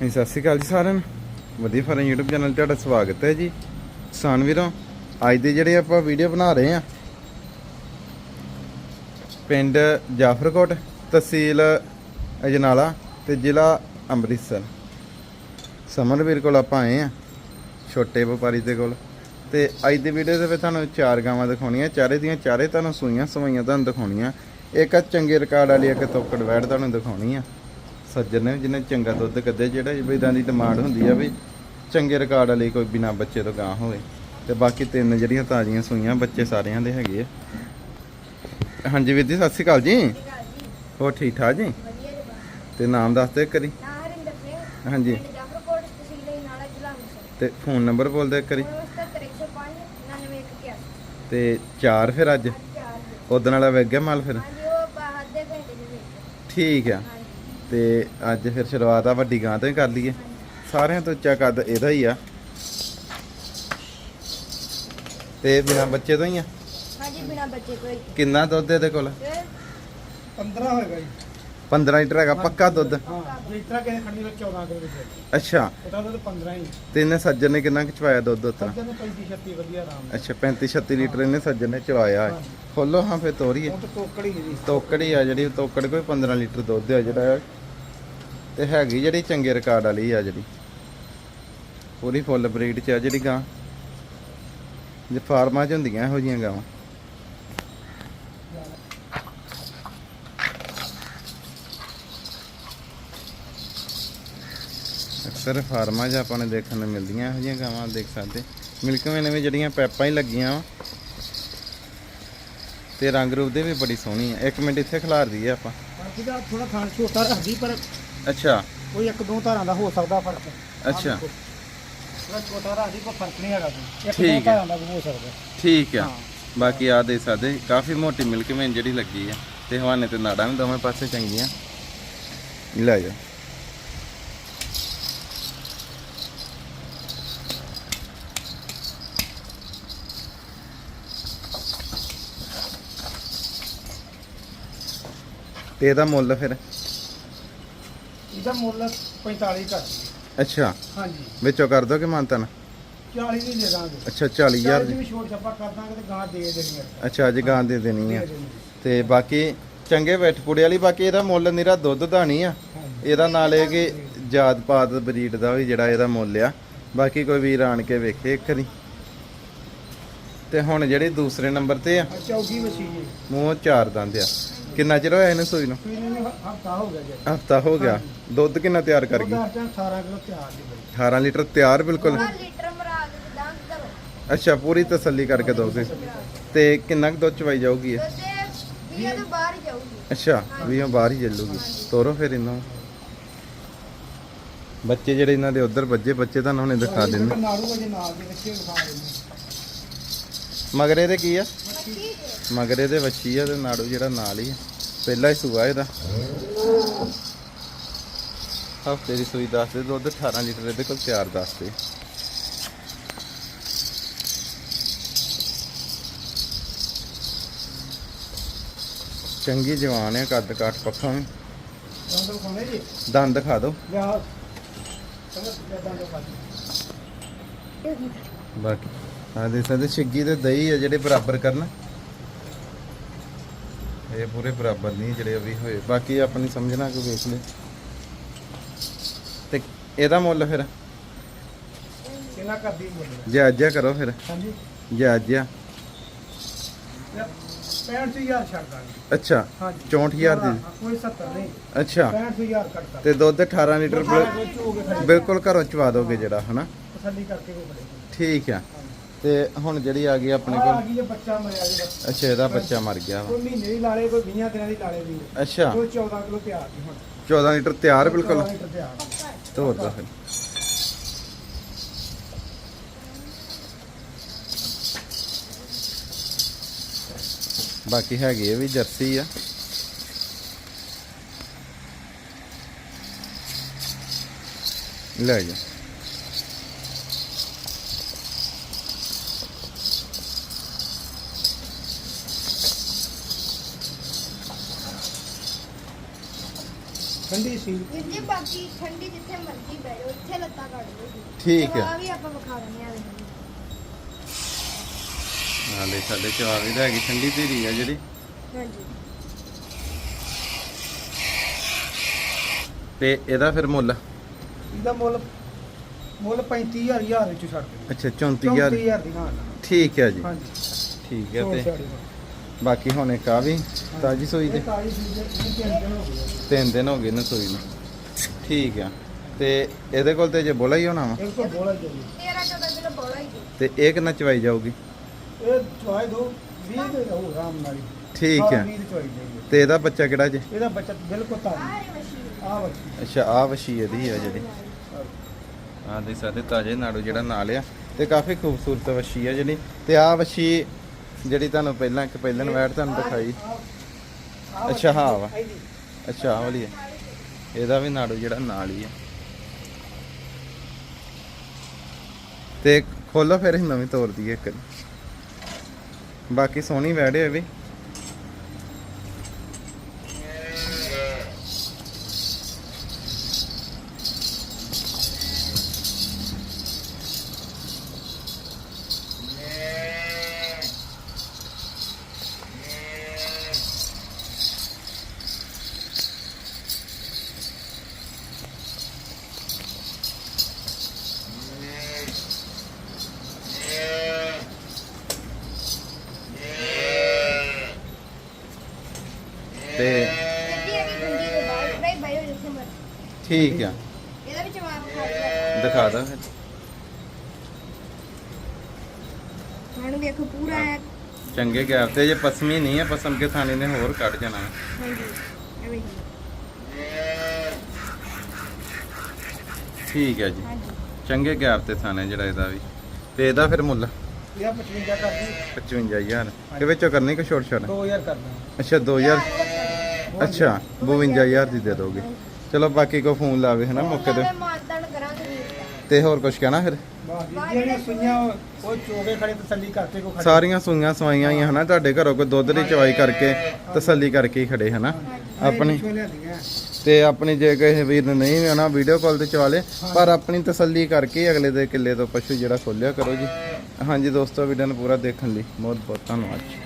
ਹਾਂਜੀ ਸਤਿ ਸ਼੍ਰੀ ਅਕਾਲ ਜੀ ਸਾਰਿਆਂ ਨੂੰ। ਵਧੀਆ ਫਾਰਮ YouTube ਚੈਨਲ 'ਤੇ ਤੁਹਾਡਾ ਸਵਾਗਤ ਹੈ ਜੀ। ਕਿਸਾਨ ਵੀਰੋ, ਅੱਜ ਦੇ ਜਿਹੜੇ ਆਪਾਂ ਵੀਡੀਓ ਬਣਾ ਰਹੇ ਆ ਪਿੰਡ ਜਾਫਰਕੋਟ ਤਹਿਸੀਲ ਅਜਨਾਲਾ ਤੇ ਜ਼ਿਲ੍ਹਾ ਅੰਮ੍ਰਿਤਸਰ। ਸਮਰਵੀਰ ਕੋਲ ਆਪਾਂ ਆਏ ਆ ਛੋਟੇ ਵਪਾਰੀ ਦੇ ਕੋਲ। ਤੇ ਅੱਜ ਦੀ ਵੀਡੀਓ ਦੇ ਵਿੱਚ ਤੁਹਾਨੂੰ ਚਾਰ ਗਾਵਾਂ ਦਿਖਾਉਣੀਆਂ, ਚਾਰੇ ਦੀਆਂ ਚਾਰੇ ਤੁਹਾਨੂੰ ਸੂਈਆਂ ਸਵਾਈਆਂ ਤੁਹਾਨੂੰ ਦਿਖਾਉਣੀਆਂ। ਇੱਕ ਆ ਚੰਗੇ ਰਿਕਾਰਡ ਵਾਲੀ, ਇੱਕ ਤੋਕੜ ਵੈੜ ਤੁਹਾਨੂੰ ਦਿਖਾਉਣੀ ਆ। ਸੱਜਣ ਨੇ ਜਿਹਨੇ ਚੰਗਾ ਦੁੱਧ ਕੱਢੇ ਜਿਹੜਾ ਵੀ ਇਦਾਂ ਦੀ ਡਿਮਾਂਡ ਹੁੰਦੀ ਆ ਵੀ ਚੰਗੇ ਰਿਕਾਰਡ ਵਾਲੀ ਕੋਈ ਬਿਨਾ ਬੱਚੇ ਤੋਂ ਗਾਂ ਹੋਵੇ। ਤੇ ਬਾਕੀ ਤਿੰਨ ਜਿਹੜੀਆਂ ਤਾਜ਼ੀਆਂ ਸੂਈਆਂ ਬੱਚੇ ਸਾਰਿਆਂ ਦੇ ਹੈਗੇ ਆ। ਹਾਂਜੀ ਵੀਰ ਜੀ ਸਤਿ ਸ਼੍ਰੀ ਅਕਾਲ ਜੀ। ਹੋਰ ਠੀਕ ਠਾਕ ਜੀ। ਤੇ ਨਾਮ ਦੱਸ ਹਰਿੰਦਰ ਸਿੰਘ। ਹਾਂਜੀ। ਤੇ ਫੋਨ ਨੰਬਰ ਬੋਲ 7705 9981 ਤੇ ਚਾਰ ਫਿਰ ਅੱਜ। ਉਦਣ ਵਾਲਾ ਵੇਖ ਗਿਆ ਮਾਲ ਫਿਰ? ਦੇ ਦੇ ਠੀਕ ਆ। ਤੇ ਅੱਜ ਫਿਰ ਸ਼ੁਰੂਆਤ ਆ ਵੱਡੀ ਗਾਂ ਤੋਂ ਹੀ ਕਰ ਲਈਏ। ਸਾਰਿਆਂ ਤੋਂ ਉੱਚਾ ਕੱਦ ਇਹਦਾ ਹੀ ਆ। ਤੇ ਬਿਨਾ ਬੱਚੇ ਤੋਂ ਹੀ ਆ? ਹਾਂਜੀ ਬਿਨਾ ਬੱਚੇ ਕੋਈ ਕਿੰਨਾ ਦੁੱਧ ਇਹਦੇ ਕੋਲ? ਇਹ 15 ਹੋਏਗਾ ਜੀ। 15 ਲੀਟਰ ਹੈਗਾ ਪੱਕਾ ਦੁੱਧ? ਹਾਂ ਤਰ੍ਹਾਂ ਕਿਸੇ ਖੰਡੀ ਵਿੱਚ 14 ਦੇ ਵਿੱਚ ਅੱਛਾ। ਉਹਦਾ ਦੁੱਧ 15 ਹੀ ਤੇ ਇਹਨੇ ਸੱਜਣ ਨੇ ਕਿੰਨਾ ਖਚਵਾਇਆ ਦੁੱਧ ਉਤਰਾ ਸੱਜਣ ਨੂੰ 35 36 ਵਧੀਆ ਆਰਾਮ ਨਾਲ। ਅੱਛਾ 35 36 ਲੀਟਰ ਇਹਨੇ ਸੱਜਣ ਨੇ ਚਵਾਇਆ। ਹੈ ਖੋਲੋ ਹਾਂ ਫਿਰ ਤੋਰੀਏ। ਉਹ ਤਾਂ ਟੋਕੜੀ ਹੈ ਜੀ। ਤੋਕੜੀ ਆ ਜਿਹੜੀ ਤੋਕੜ ਕੋਈ 15 ਲੀਟਰ ਦੁੱਧ ਆ ਜਿਹੜਾ। ਤੇ ਹੈਗੀ ਜਿਹੜੀ ਚੰਗੇ ਰਿਕਾਰਡ ਵਾਲੀ ਆ ਜਿਹੜੀ। ਪੂਰੀ ਫੁੱਲ ਬਰੀਡ ਚ ਆ ਜਿਹੜੀ ਗਾਂ। ਜੇ ਫਾਰਮਾਂ ਚ ਹੁੰਦੀਆਂ ਇਹੋ ਜੀਆਂ ਗਾਵਾਂ। ਅਕਸਰ ਫਾਰਮਾਂ 'ਚ ਆਪਾਂ ਨੂੰ ਦੇਖਣ ਨੂੰ ਮਿਲਦੀਆਂ ਇਹੋ ਜਿਹੀਆਂ ਗਾਵਾਂ ਦੇਖ ਸਕਦੇ। ਮਿਲਕਵੇਂ ਨੇ ਵੀ ਜਿਹੜੀਆਂ ਪੈਪਾਂ ਹੀ ਲੱਗੀਆਂ ਵਾ। ਤੇ ਰੰਗ ਰੂਪ ਦੇ ਵੀ ਬੜੀ ਸੋਹਣੀ ਆ। ਇੱਕ ਮਿੰਟ ਇੱਥੇ ਖਿਲਾਰ ਦਈਏ ਆਪਾਂ। ਬਾਕੀ ਦਾ ਥੋੜਾ ਥਾਣ ਛੋਟਾ ਰੱਖਦੀ ਪਰ ਅੱਛਾ। ਕੋਈ ਇੱਕ ਦੋ ਧਾਰਾਂ ਦਾ ਹੋ ਸਕਦਾ ਫ਼ਰਕ। ਅੱਛਾ। ਥੋੜਾ ਛੋਟਾ ਰੱਖਦੀ ਕੋਈ ਫ਼ਰਕ ਨਹੀਂ ਹੈਗਾ ਕੋਈ। ਇੱਕ ਠੀਕ ਹੈ। ਦੋ ਧਾਰਾਂ ਦਾ ਵੀ ਹੋ ਸਕਦਾ। ਠੀਕ ਆ। ਹਾਂ। ਬਾਕੀ ਆ ਦੇ ਸਕਦੇ ਕਾਫੀ ਮੋਟੀ ਮਿਲਕ ਮੇਨ ਜਿਹੜੀ ਲੱਗੀ ਆ। ਤੇ ਹਵਾਨੇ ਤੇ ਨਾੜਾਂ ਵੀ ਦੋਵੇਂ ਪਾਸੇ ਚੰਗੀਆਂ। ਲੈ ਜਾ ਤੇ ਇਹਦਾ ਮੁੱਲ ਫਿਰ? ਇਹਦਾ ਮੁੱਲ 45 ਕਰ ਅੱਛਾ। ਹਾਂਜੀ। ਵਿੱਚੋਂ ਕਰ ਦੋ ਕਿ ਮੰਤਨ 40 ਦੀ ਦੇ ਦਾਂਗੇ। ਅੱਛਾ 40000 ਦੀ ਦੀ। ਵੀ ਛੋਟ ਛੱਪਾ ਕਰ ਦਾਂਗੇ ਤੇ ਗਾਂ ਦੇ ਦੇਣੀ ਹੈ ਅੱਛਾ ਅੱਜ ਗਾਂ ਦੇ ਦੇਣੀ ਆ। ਤੇ ਬਾਕੀ ਚੰਗੇ ਵੈਟਪੁੜੇ ਵਾਲੀ ਬਾਕੀ ਇਹਦਾ ਮੁੱਲ ਨਿਰਾ ਦੁੱਧ ਦਾ ਨਹੀਂ ਆ। ਇਹਦਾ ਨਾਲ ਇਹ ਕਿ ਜਾਤ ਪਾਤ ਬਰੀਡ ਦਾ ਵੀ ਜਿਹੜਾ ਇਹਦਾ ਮੁੱਲ ਆ। ਬਾਕੀ ਕੋਈ ਵੀਰ ਆਣ ਕੇ ਵੇਖੇ ਇੱਕ ਵਾਰੀ। ਤੇ ਹੁਣ ਜਿਹੜੀ ਦੂਸਰੇ ਨੰਬਰ ਤੇ ਆ ਵਸੀ ਜੀ ਮੂੰਹ ਚਾਰ ਦੰਦ ਆ। ਕਿੰਨਾ ਚਿਰ ਹੋਇਆ ਇਹਨੂੰ ਸੂਈ ਨੂੰ? ਹਫਤਾ ਹੋ ਗਿਆ ਜੀ। ਹਫਤਾ ਹੋ ਗਿਆ। ਦੁੱਧ ਕਿੰਨਾ ਤਿਆਰ ਕਰ ਗਈ? ਉਹਦਾ ਤਾਂ 18 ਕਿਲੋ ਤਿਆਰ ਦੀ ਬਈ। 18 ਲੀਟਰ ਤਿਆਰ ਬਿਲਕੁਲ? ਆਹ ਲੀਟਰ ਮਰਾ ਕੇ ਦੰਦ ਕਰੋ। ਅੱਛਾ ਪੂਰੀ ਤਸੱਲੀ ਕਰਕੇ ਦੋਗੇ ਤੇ ਕਿੰਨਾ ਕੁ ਦੁੱਧ ਚਵਾਈ ਜਾਊਗੀ ਇਹ? ਤੇ ਵੀਆਂ ਤੋਂ ਬਾਹਰ ਹੀ ਜਾਊਗੀ। ਅੱਛਾ ਵੀ ਉਹ ਬਾਹਰ ਹੀ ਚੱਲੂਗੀ। ਤੋਰੋ ਫਿਰ ਇਹਨਾਂ। ਬੱਚੇ ਜਿਹੜੇ ਇਹਨਾਂ ਦੇ ਉਧਰ ਵੱਜੇ ਬੱਚੇ ਤੁਹਾਨੂੰ ਹੁਣੇ ਦਿਖਾ ਦਿੰਦੇ। ਨਾੜੂ ਅਜੇ ਨਾਲ ਦੇ ਵਿੱਚ ਵਿਖਾ ਦਿੰਦੇ ਮਗਰ ਇਹਦੇ ਕੀ ਆ? ਮੱਛੀ ਦੇ। ਮਗਰ ਇਹਦੇ ਵੱਛੀ ਆ ਤੇ ਨਾੜੂ ਜਿਹੜਾ ਨਾਲ ਹੀ ਆ। ਪਹਿਲਾ ਹੀ ਸੂਆ ਇਹਦਾ। ਹਫ਼ਤੇ ਦੀ ਸੂਈ ਦੱਸ ਦੇ, ਦੁੱਧ 18 ਲੀਟਰ ਇਹਦੇ ਕੋਲ ਤਿਆਰ ਦੱਸ ਦੇ। ਚੰਗੀ ਜਵਾਨ ਹੈ ਕੱਦ ਕਾਠ ਪੱਖਾਂ। ਵੀ ਦੰਦ ਵਿਖਾਉਣੇ ਦਿਖਾ ਦਿਓ ਦਿਓ। ਬਾਕੀ ਆ ਦੇ ਸਕਦੇ ਛਿੱਗੀ ਤੇ ਦਹੀਂ ਆ ਜਿਹੜੇ ਬਰਾਬਰ ਕਰਨ। ਇਹ ਪੂਰੇ ਬਰਾਬਰ ਨਹੀਂ ਜਿਹੜੇ ਵੀ ਹੋਏ। ਬਾਕੀ ਆਪਣੀ ਸਮਝਣਾ ਕੋਈ ਵੇਖ ਲੈ ਤੇ ਇਹਦਾ ਮੁੱਲ ਫਿਰ? ਕਿੰਨਾ ਕਰਦੀ ਮੁੱਲ ਜਾਇਜ਼ਾ ਕਰੋ ਫਿਰ। ਹਾਂਜੀ। ਜਾਇਜ਼ਾ 65000 ਛੱਡ ਦਾਂਗੇ। ਅੱਛਾ ਹਾਂਜੀ। 64000 ਦੀ। ਕੋਈ 70 ਨਹੀਂ। ਅੱਛਾ। 65000 ਕੱਟਦਾ ਤੇ ਦੁੱਧ 18 ਲੀਟਰ ਕੇ ਬਿਲਕੁਲ ਘਰੋਂ ਚਵਾ ਦੋਗੇ ਜਿਹੜਾ ਹਨਾ? ਤਸੱਲੀ ਕਰਕੇ ਕੋ ਠੀਕ ਆ। ਤੇ ਹੁਣ ਜਿਹੜੀ ਆ ਗਈ ਆਪਣੇ ਆ ਕੋਲ। ਗਈ ਜੇ ਬੱਚਾ ਮਰਿਆ ਜੀ ਬਸ। ਅੱਛਾ ਇਹਦਾ ਬੱਚਾ ਮਰ ਗਿਆ ਵਾ। ਕੋਈ ਮਹੀਨੇ ਦੀ ਲਾਲੇ ਕੋਈ 20 ਦਿਨਾਂ ਦੀ ਲਾਲੇ ਦੀ ਅੱਛਾ। ਕੋਈ 14 ਕਿਲੋ ਤਿਆਰ ਦੀ ਹੁਣ। 14 ਲੀਟਰ ਤਿਆਰ ਬਿਲਕੁਲ। 14 ਲੀਟਰ ਤਿਆਰ। ਤੋਰ ਦੋ ਫਿਰ। ਬਾਕੀ ਹੈਗੀ ਇਹ ਵੀ ਜਰਸੀ ਆ। ਲੈ ਜਾ। ਠੰਡੀ ਸੀ। ਵੀਰ ਜੀ ਬਾਕੀ ਠੰਡੀ ਜਿੱਥੇ ਮਰਜ਼ੀ ਬਹਿ ਜਾਓ ਇੱਥੇ ਲੱਤਾਂ ਕੱਢ ਲਓ ਜੀ। ਠੀਕ ਹੈ ਆ। ਵੀ ਆਪਾਂ ਵਿਖਾ ਦਿੰਦੇ ਆ ਵੇਖੋ ਨਾਲੇ ਸਾਡੇ ਚਵਾ ਵੀ ਤਾਂ ਹੈਗੀ ਠੰਡੀ ਧੀਰੀ ਆ ਜਿਹੜੀ। ਹਾਂਜੀ। ਤੇ ਇਹਦਾ ਫਿਰ ਮੁੱਲ? ਇਹਦਾ ਮੁੱਲ ਮੁੱਲ 35000 ਹਜ਼ਾਰ ਵਿੱਚ ਛੱਡ ਦੇ ਅੱਛਾ 34000 34000 ਦੀ ਹਾਂ। ਠੀਕ ਹੈ ਜੀ। ਹਾਂਜੀ। ਠੀਕ ਹੈ ਤੇ ਛੱਡ ਦਿਓ। ਬਾਕੀ ਹੁਣ ਇੱਕ ਆ ਵੀ ਤਾਜੀ ਸੂਈ ਇਹ ਤਿੰਨ ਦਿਨ ਹੋ ਗਏ ਨੇ ਸੂਈ ਨੂੰ। ਠੀਕ ਆ। ਤੇ ਇਹਦੇ ਕੋਲ ਤੇ ਜੇ ਬੋਲਾ ਹੀ ਹੋਣਾ ਵਾ? ਤੋਂ ਬੋਲਾ ਜਾਈ 13 14 ਕਿਲੋ ਬੋਲਾ ਹੀ ਜੀ ਤੇ ਇਹ ਕਿੰਨਾ ਚਵਾਈ ਜਾਊਗੀ? ਇਹ ਚੁਆਈ ਦੋ 20 ਦੇ ਰਹੋ ਆਰਾਮ ਨਾਲ ਹੀ। ਠੀਕ ਹਾਂ, ਹੈ 20 ਦੀ ਚੁਆਈ ਜਾਈਏ ਤੇ ਇਹਦਾ ਬੱਚਾ ਕਿਹੜਾ ਜੇ? ਇਹਦਾ ਬੱਚਾ ਬਿਲਕੁਲ ਆ ਤਾਜ਼ਾ ਆ ਬੱਚੀ ਅੱਛਾ ਆ ਵਸ਼ੀ ਇਹਦੀ ਆ ਜਿਹੜੀ। ਆ ਦੇ ਸਾਡੇ ਤਾਜੇ ਨਾੜੂ ਜਿਹੜਾ ਨਾਲ ਆ। ਤੇ ਕਾਫੀ ਖੂਬਸੂਰਤ ਵਸ਼ੀ ਆ ਜਿਹੜੀ। ਤੇ ਆ ਵਸ਼ੀ ਜਿਹੜੀ ਤੁਹਾਨੂੰ ਪਹਿਲਾਂ ਇੱਕ ਪਹਿਲਨ ਵੈਟ ਤੁਹਾਨੂੰ ਦਿਖਾਈ। ਅੱਛਾ, ਹਾਂ ਵਾ। ਅੱਛਾ ਆਹ ਵਾਲੀ ਆ। ਇਹਦਾ ਵੀ ਨਾੜੂ ਜਿਹੜਾ ਨਾਲ ਹੀ ਆ। ਤੇ ਖੋਲੋ ਫਿਰ ਅਸੀਂ ਨਵੀਂ ਤੋਰ ਦਈਏ ਇੱਕ। ਬਾਕੀ ਸੋਹਣੀ ਵੈੜੇ ਵੀ। ਮਰਜ਼ੀ ਠੀਕ ਆ। ਇਹਦਾ ਵੀ ਜਵਾਬ ਦਿਖਾ ਦਾਂ ਫਿਰ। ਹੁਣ ਵੇਖੋ ਪੂਰਾ ਹੈ। ਚੰਗੇ ਗੈਪ ਤੇ ਜੇ ਪਸਮੀ ਨਹੀਂ ਹੈ ਪਸਮ ਕੇ ਥਾਣੇ ਨੇ ਹੋਰ ਕੱਢ ਜਾਣਾ। ਹਾਂਜੀ ਠੀਕ ਹੈ ਜੀ। ਹਾਂਜੀ। ਚੰਗੇ ਗੈਪ ਤੇ ਥਾਣੇ ਜਿਹੜਾ ਇਹਦਾ ਵੀ। ਤੇ ਇਹਦਾ ਫਿਰ ਮੁੱਲ? ਇਹ 55 ਕਰਦੀ 55000 ਇਹ ਵਿੱਚੋਂ ਕਰਨੀ ਕਿ ਛੋਟ ਛੋਟ 2000 ਕਰਦਾ ਅੱਛਾ 2000 ਅੱਛਾ 52000 ਦੀ ਦੇ ਦੋਗੇ। ਚਲੋ ਬਾਕੀ ਕੋ ਫੋਨ ਲਾਵੇ ਹਨਾ ਮੌਕੇ ਤੇ। ਕਰਾਂਗੇ। ਵੀਰ। ਤੇ ਹੋਰ ਕੁਝ ਕਹਿਣਾ ਫਿਰ? ਬਾਕੀ ਜਿਹੜੀਆਂ ਸੁਈਆਂ ਉਹ ਚੋਗੇ ਖੜੇ ਤਸੱਲੀ ਕਰਕੇ ਕੋ ਖੜੇ। ਸਾਰੀਆਂ ਸੂਈਆਂ ਸਵਾਈਆਂ ਹੀ ਹਨਾ ਤੁਹਾਡੇ ਘਰੋਂ ਕੋਈ ਦੁੱਧ ਦੀ ਚਵਾਈ ਕਰਕੇ ਤਸੱਲੀ ਕਰਕੇ ਹੀ ਖੜੇ ਹਨਾ ਆਪਣੀ। ਤੇ ਆਪਣੀ ਜੇ ਕਿਸੇ ਵੀਰ ਨੇ ਨਹੀਂ ਵੀ ਆਉਣਾ ਵੀਡੀਓ ਕਾਲ ਤੇ ਚਵਾ ਲੇ ਪਰ ਆਪਣੀ ਤਸੱਲੀ ਕਰਕੇ ਅਗਲੇ ਦੇ ਕਿੱਲੇ ਤੋਂ ਪਸ਼ੂ ਜਿਹੜਾ ਖੋਲਿਆ ਕਰੋ ਜੀ। ਹਾਂਜੀ ਦੋਸਤੋ ਵੀਡੀਓ ਨੂੰ ਪੂਰਾ ਦੇਖਣ ਲਈ ਬਹੁਤ ਬਹੁਤ ਧੰਨਵਾਦ ਜੀ।